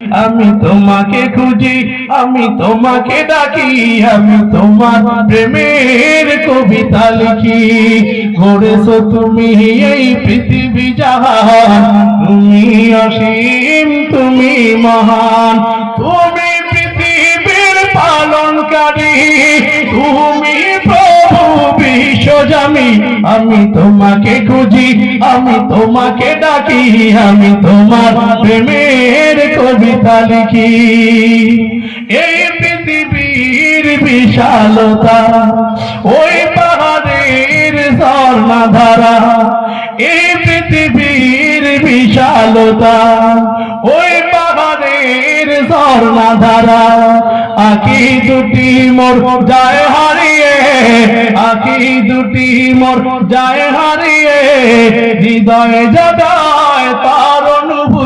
আমি তোমাকে খুঁজি, আমি তোমাকে ডাকি, আমি তোমার প্রেমের কবিতা লিখি। গড়েছো তুমি এই পৃথিবী জাহান, তুমি অসীম, তুমি মহান। তুমি পৃথিবীর পালনকারী, তুমি বিশ্বজামি আমি তোমাকে খুঁজি, আমি তোমাকে ডাকি, আমি তোমার প্রেমের কবিতা লিখি এই পৃথিবীর বিশালতা, ওই পাহাড়ের ঝর্ণা এই পৃথিবীর বিশালতা, ওই পাহাড়ের ঝর্ণা আকি দুটি মোর যায় হারিয়ে, আকি দুটি মোর যায় হারিয়ে, হৃদয়ে জাগায় তার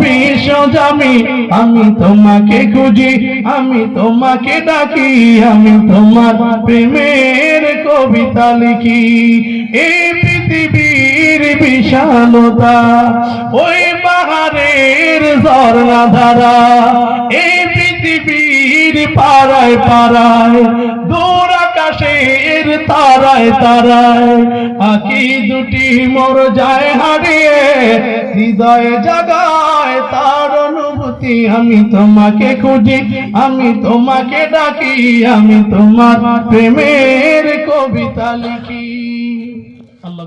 বিশ্বজামি আমি তোমাকে খুঁজি, আমি তোমাকে ডাকি, আমি তোমার প্রেমের কবিতা লিখি। এই পৃথিবীর বিশালতা, ওই পাহাড়ের ঝর্ণা ধারা এই পৃথিবীর পাড়ায় পাড়ায় দূর তারায় তারায়, আঁকি দুটি মোর যায় হারিয়ে, হৃদয়ে জাগায় তার অনুভূতি। আমি তোমাকে খুঁজি, আমি তোমাকে ডাকি, আমি তোমার প্রেমের কবিতা লিখি। আল্লাহ